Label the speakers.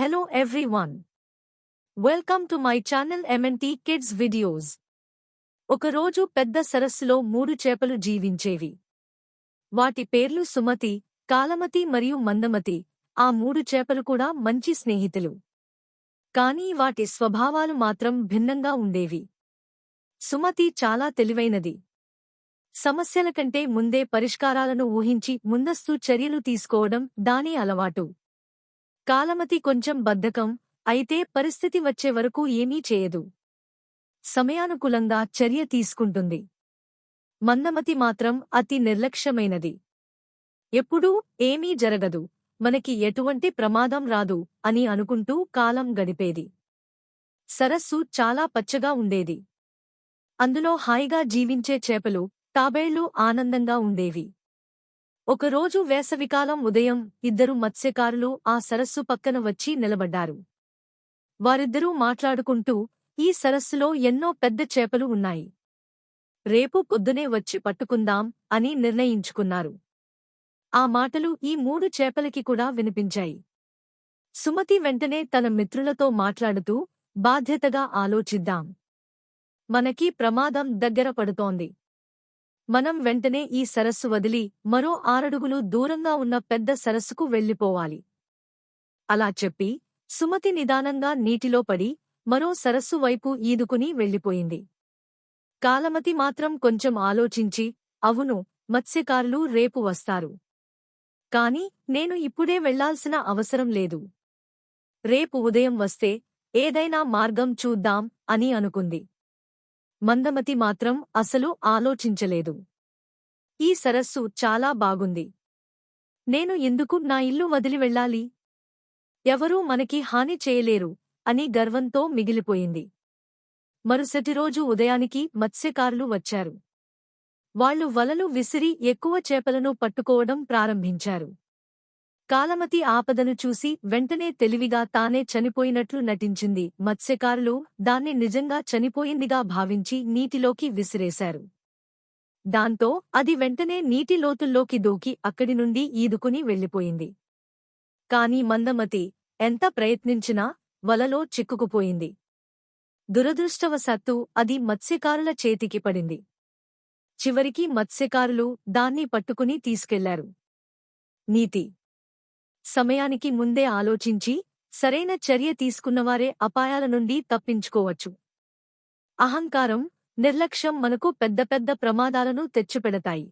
Speaker 1: Hello everyone. Welcome to my channel MNT Kids Videos. ఒకరోజు పెద్ద సరస్సులో మూడు చేపలు జీవించేవి. వాటి పేర్లు సుమతి కాలమతి మరియు మందమతి. ఆ మూడు చేపలు కూడా మంచి స్నేహితులు. కానీ వాటి స్వభావాలు మాత్రం భిన్నంగా ఉండేవి. సుమతి చాలా తెలివైనది. సమస్యల కంటే ముందే పరిష్కారాలను ఊహించి ముందస్తు చర్యలు తీసుకోవడం దాని అలవాటు. కాలమతి కొంచెం బద్ధకం అయితే పరిస్థితి వచ్చే వరకు ఏమీ చేయదు. సమయానుకూలంగా చర్య తీసుకుంటుంది. మందమతి మాత్రం అతి నిర్లక్ష్యమైనది. ఎప్పుడూ ఏమీ జరగదు. మనకి ఎటువంటి ప్రమాదం రాదు అని అనుకుంటూ కాలం గడిపేది. సరస్సు చాలా పచ్చగా ఉండేది. అందులో హాయిగా జీవించే చేపలు తాబేళ్ళు ఆనందంగా ఉండేవి. ఒకరోజు వేసవికాలం ఉదయం ఇద్దరు మత్స్యకారులు ఆ సరస్సు పక్కన వచ్చి నిలబడ్డారు. వారిద్దరూ మాట్లాడుకుంటూ ఈ సరస్సులో ఎన్నో పెద్ద చేపలు ఉన్నాయి. రేపు పొద్దునే వచ్చి పట్టుకుందాం అని నిర్ణయించుకున్నారు. ఆ మాటలు ఈ మూడు చేపలకి కూడా వినిపించాయి. సుమతి వెంటనే తన మిత్రులతో మాట్లాడుతూ బాధ్యతగా ఆలోచిద్దాం. మనకి ప్రమాదం దగ్గర పడుతోంది. మనం వెంటనే ఈ సరస్సు వదిలి మరో ఆరడుగులు దూరంగా ఉన్న పెద్ద సరస్సుకు వెళ్ళిపోవాలి. అలా చెప్పి సుమతి నిదానంగా నీటిలో పడి మరో సరస్సు వైపు ఈదుకుని వెళ్ళిపోయింది. కాలమతి మాత్రం కొంచెం ఆలోచించి అవును మత్స్యకారులు రేపు వస్తారు. కాని నేను ఇప్పుడే వెళ్ళాల్సిన అవసరం లేదు. రేపు ఉదయం వస్తే ఏదైనా మార్గం చూద్దాం అని అనుకుంది. మందమతి మాత్రం అసలు ఆలోచించలేదు. ఈ సరస్సు చాలా బాగుంది. నేను ఎందుకు నా ఇల్లు వదిలి వెళ్ళాలి? ఎవరూ మనకి హాని చేయలేరు అని గర్వంతో మిగిలిపోయింది. మరుసటి రోజు ఉదయానికి మత్స్యకారులు వచ్చారు. వాళ్ళు వలలు విసిరి ఎక్కువ చేపలను పట్టుకోవడం ప్రారంభించారు. కాలమతి ఆపదను చూసి వెంటనే తెలివిగా తానే చనిపోయినట్లు నటించింది. మత్స్యకారులు దాన్ని నిజంగా చనిపోయిందిగా భావించి నీటిలోకి విసిరేశారు. దాంతో అది వెంటనే నీటి లోతుల్లోకి దూకి అక్కడి నుండి ఈదుకుని వెళ్ళిపోయింది. కాని మందమతి ఎంత ప్రయత్నించినా వలలో చిక్కుకుపోయింది. దురదృష్టవశాత్తు అది మత్స్యకారుల చేతికి పడింది. చివరికి మత్స్యకారులు దాన్ని పట్టుకుని తీసుకెళ్ళారు. నీతి సమయానికి ముందే ఆలోచించి సరైన చర్య తీసుకున్నవారే అపాయాల నుండి తప్పించుకోవచ్చు. అహంకారం నిర్లక్ష్యం మనకు పెద్ద పెద్ద ప్రమాదాలను తెచ్చిపెడతాయి.